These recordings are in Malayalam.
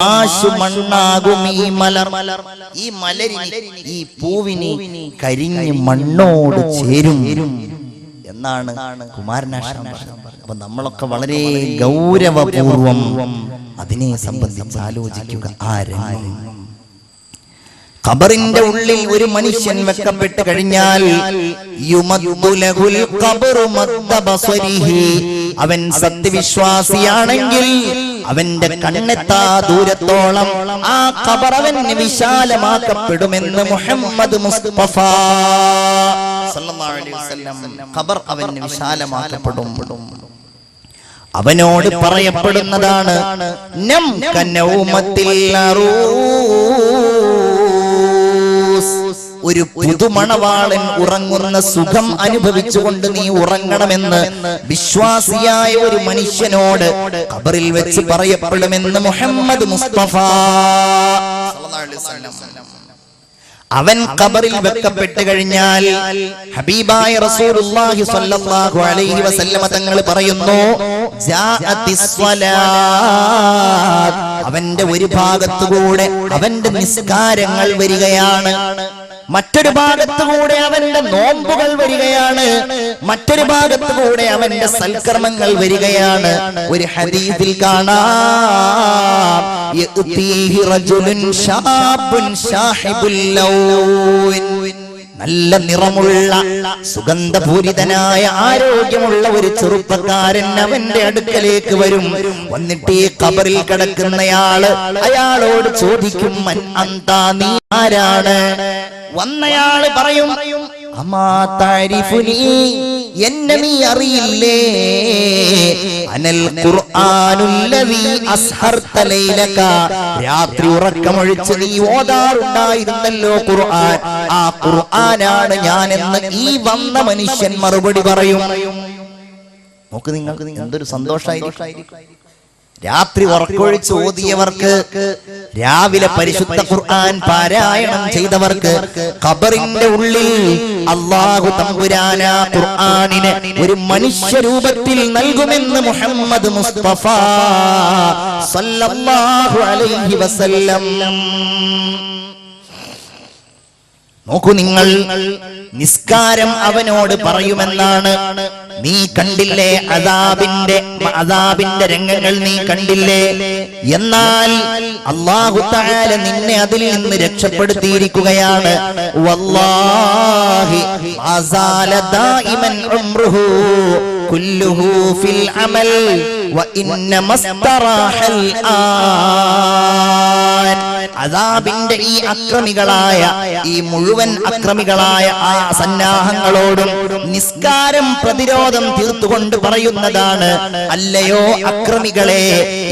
മണ്ണാകും ഈ മലർ. ഈ മലരിന് ഈ പൂവിന് കരിഞ്ഞ് മണ്ണോട് ചേരും എന്നാണ് കുമാരനാശാൻ പറഞ്ഞത്. അപ്പൊ നമ്മളൊക്കെ വളരെ ഗൗരവപൂർവം അതിനെ സംബന്ധിച്ച് ആലോചിക്കുക. ആരും ഖബറിന്റെ ഉള്ളിൽ ഒരു മനുഷ്യൻ വെക്കപ്പെട്ട് കഴിഞ്ഞാൽ അവൻ സത്യവിശ്വാസിയാണെങ്കിൽ അവന്റെ കണ്ണെത്താ ദൂരത്തോളം ആ ഖബർ അവന് വിശാലമാക്കപ്പെടുമെന്ന് മുഹമ്മദ് മുസ്തഫ. ഖബർ അവന് വിശാലമാക്കപ്പെടും. അവനോട് പറയപ്പെടുന്നതാണ് നം കനൗമത്തിൽ അറൂസ്. ഒരു പുതുമണവാളൻ ഉറങ്ങുന്ന സുഖം അനുഭവിച്ചുകൊണ്ട് നീ ഉറങ്ങണമെന്ന് വിശ്വാസിയായ ഒരു മനുഷ്യനോട് കബറിൽ വെച്ച് പറയപ്പെടുമെന്ന് മുഹമ്മദ് മുസ്തഫ. അവൻ കബറിൽ വെക്കപ്പെട്ട് കഴിഞ്ഞാൽ ഹബീബായ റസൂലുള്ളാഹി സ്വല്ലല്ലാഹു അലൈഹി വസല്ലമ തങ്ങൾ പറയുന്നു അവന്റെ ഒരു ഭാഗത്തുകൂടെ അവന്റെ നിസ്കാരങ്ങൾ വരികയാണ്. മറ്റൊരു ഭാഗത്തു കൂടെ അവന്റെ നോമ്പുകൾ വരികയാണ്. മറ്റൊരു ഭാഗത്തു കൂടെ അവന്റെ സൽക്കർമ്മങ്ങൾ വരികയാണ്. ഒരു ഹരീതിൽ കാണാം. റജുലുൻ നല്ല നിറമുള്ള സുഗന്ധപൂരിതനായ ആരോഗ്യമുള്ള ഒരു ചെറുപ്പക്കാരൻ അവന്റെ അടുക്കലേക്ക് വരും. വന്നിട്ട് ഈ കബറിൽ കിടക്കുന്നയാൾ അയാളോട് ചോദിക്കും അന്താ നീ ആരാണ്? വന്നയാൾ പറയും അമാ താരിഫുനി. എന്നെ നീ അറിയില്ലേ? അനൽ ഖുർആനുല്ലദീ അസ്ഹർത ലൈലക. രാത്രി ഉറക്കമൊഴിച്ച് നീ ഓതാറുണ്ടായിരുന്നല്ലോ ഖുർആൻ. ആ ഖുർആനാണ് ഞാൻ എന്ന് ഈ വന്ന മനുഷ്യൻ മറുപടി പറയും. നോക്ക് നിങ്ങൾക്ക് എന്തൊരു സന്തോഷമായിരിക്കും രാത്രി ഉറക്കൊഴിച്ച് ഓതിയവർക്ക് രാവിലെ പരിശുദ്ധ ഖുർആൻ പാരായണം ചെയ്തവർക്ക് ഖബറിന്റെ ഉള്ളിൽ അള്ളാഹു തമ്പുരാന ഖുർആനിനെ ഒരു മനുഷ്യ രൂപത്തിൽ നൽകുമെന്ന് മുഹമ്മദ് മുസ്തഫ സല്ലല്ലാഹു അലൈഹി വസല്ലം. നോക്കൂ നിങ്ങൾ നിസ്കാരം അവനോട് പറയുമെന്നാണ് നീ കണ്ടില്ലേ അതാബിന്റെ അതാബിന്റെ രംഗങ്ങൾ നീ കണ്ടില്ലേ എന്നാൽ അള്ളാഹു താല നിന്നെ അതിൽ നിന്ന് രക്ഷപ്പെടുത്തിയിരിക്കുകയാണ് വല്ലാഹി അസാല ദായിമൻ ഉംറുഹു കുല്ലുഹു ഫിൽ അമൽ وإنما استراح الآن അതാബിന്റെ ഈ അക്രമികളായ ഈ മുഴുവൻ അക്രമികളായ ആ സന്നാഹങ്ങളോടും നിസ്കാരം പ്രതിരോധം തീർത്തുകൊണ്ട് പറയുന്നതാണ് അല്ലയോ അക്രമികളെ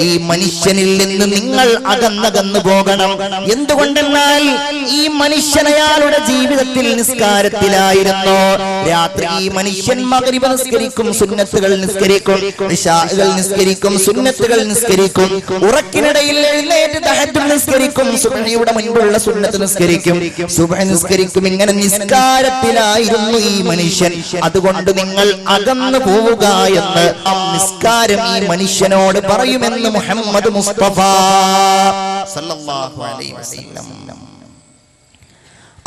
ഈ മനുഷ്യനിൽ നിന്ന് നിങ്ങൾ അകന്നകന്നു പോകണം. എന്തുകൊണ്ടെന്നാൽ ഈ മനുഷ്യൻ അയാളുടെ ജീവിതത്തിൽ നിസ്കാരത്തിലായിരുന്നു. രാത്രി ഈ മനുഷ്യൻ മകരിവ് നിസ്കരിക്കും സുന്നത്തുകൾ നിസ്കരിക്കും നിസ്കരിക്കും സുന്നത്തുകൾ നിസ്കരിക്കും ഉറക്കിനിടയിൽ എഴുന്നേറ്റ് നിസ്കരിക്കും സുബ്ഹിയുടെ മുൻപുള്ള സുന്നത്ത് നിസ്കരിക്കും. സുബഹ നിസ്കരിക്കും. ഇങ്ങനെ നിസ്കാരത്തിലായിരുന്നു ഈ മനുഷ്യൻ. അതുകൊണ്ട് നിങ്ങൾ അകന്നു പോവുക എന്ന് നിസ്കാരം ഈ മനുഷ്യനോട് പറയുമെന്ന് മുഹമ്മദ് മുസ്തഫ സല്ലല്ലാഹു അലൈഹി വസല്ലം.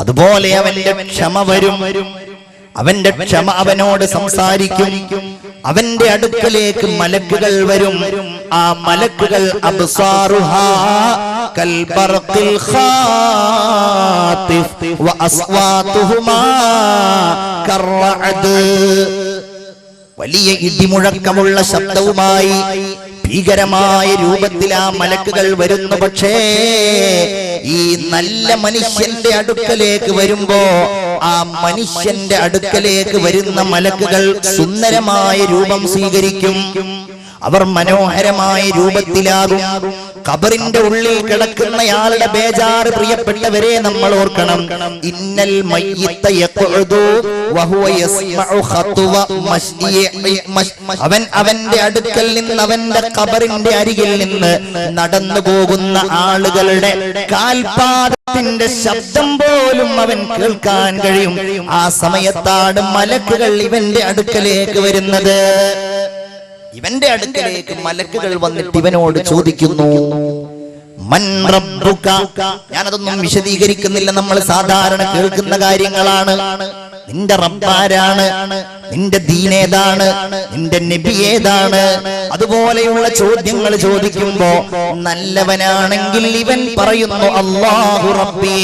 അതുപോലെ അവന്റെ ക്ഷമ വരും. അവന്റെ ക്ഷമ അവനോട് സംസാരിക്കും. അവന്റെ അടുക്കലേക്ക് മലക്കുകൾ വരും. ആ മലക്കുകൾ വലിയ ഇടിമുഴക്കമുള്ള ശബ്ദവുമായി ഭീകരമായ രൂപത്തിൽ ആ മലക്കുകൾ വരുന്നു. പക്ഷേ ഈ നല്ല മനുഷ്യന്റെ അടുക്കലേക്ക് വരുമ്പോ ആ മനുഷ്യന്റെ അടുക്കലേക്ക് വരുന്ന മലക്കുകൾ സുന്ദരമായ രൂപം സ്വീകരിക്കും. അവർ മനോഹരമായ രൂപത്തിലാകും. കബറിന്റെ ഉള്ളിൽ കിടക്കുന്നയാളുടെ ബേജാറ് പ്രിയപ്പെട്ടവരെ നമ്മൾ ഓർക്കണം. ഇന്നൽ മയ്യിത്ത അവൻ അവന്റെ അടുക്കൽ നിന്ന് അവന്റെ കബറിന്റെ അരികിൽ നിന്ന് നടന്നു പോകുന്ന ആളുകളുടെ കാൽപാദത്തിന്റെ ശബ്ദം പോലും അവൻ കേൾക്കാൻ കഴിയും. ആ സമയത്താണ് മലക്കുകൾ ഇവന്റെ അടുക്കലേക്ക് വരുന്നത്. ഇവന്റെ അടുക്കലേക്ക് മലക്കുകൾ വന്നിട്ട് ഇവനോട് ചോദിക്കുന്നു ഞാനതൊന്നും വിശദീകരിക്കുന്നില്ല. നമ്മൾ സാധാരണ കേൾക്കുന്ന കാര്യങ്ങളാണ്. നിന്റെ റബ്ബാരാണ്. നിന്റെ ദീനേതാണ് നിന്റെ നബി ഏതാണ് അതുപോലെയുള്ള ചോദ്യങ്ങൾ ചോദിക്കുമ്പോ നല്ലവനാണെങ്കിൽ ഇവൻ പറയുന്നു അള്ളാഹു റബ്ബി.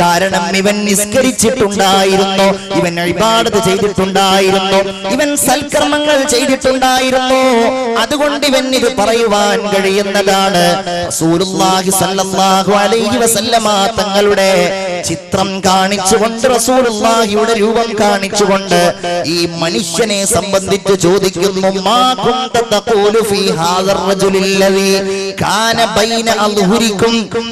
കാരണം ഇവൻ നിസ്കരിച്ചിട്ടുണ്ടായിരുന്നു ഇവൻ ഇബാദത്ത് ചെയ്തിട്ടുണ്ടായിരുന്നു ഇവൻ സൽക്കർമ്മങ്ങൾ ചെയ്തിട്ടുണ്ടായിരുന്നു. അതുകൊണ്ട് ഇവൻ ഇത് പറയുവാൻ കഴിയുന്നതാണ്. തങ്ങളുടെ ചിത്രം കാണിച്ചുകൊണ്ട് റസൂലുള്ളാഹിയുടെ രൂപം കാണിച്ചുകൊണ്ട് ഈ മനുഷ്യനെ സംബന്ധിച്ച് ചോദിക്കുന്നു മാ കുന്ത തഖൂലു ഫീ ഹാദർ റജുലില്ലദീ. കാന ബൈന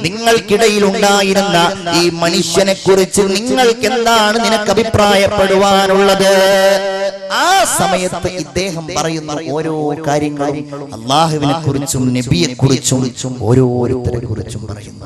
നിങ്ങൾക്കിടയിൽ ഉണ്ടായിരുന്ന ഈ മനുഷ്യനെ കുറിച്ച് നിങ്ങൾക്ക് എന്താണ് നിനക്ക് അഭിപ്രായപ്പെടുവാനുള്ളത് ആ സമയത്ത് ഇദ്ദേഹം പറയുന്ന ഓരോ കാര്യങ്ങളും അള്ളാഹുവിനെ കുറിച്ചും നബിയെ കുറിച്ചും ഓരോരുത്തരെ കുറിച്ചും പറയുന്നു.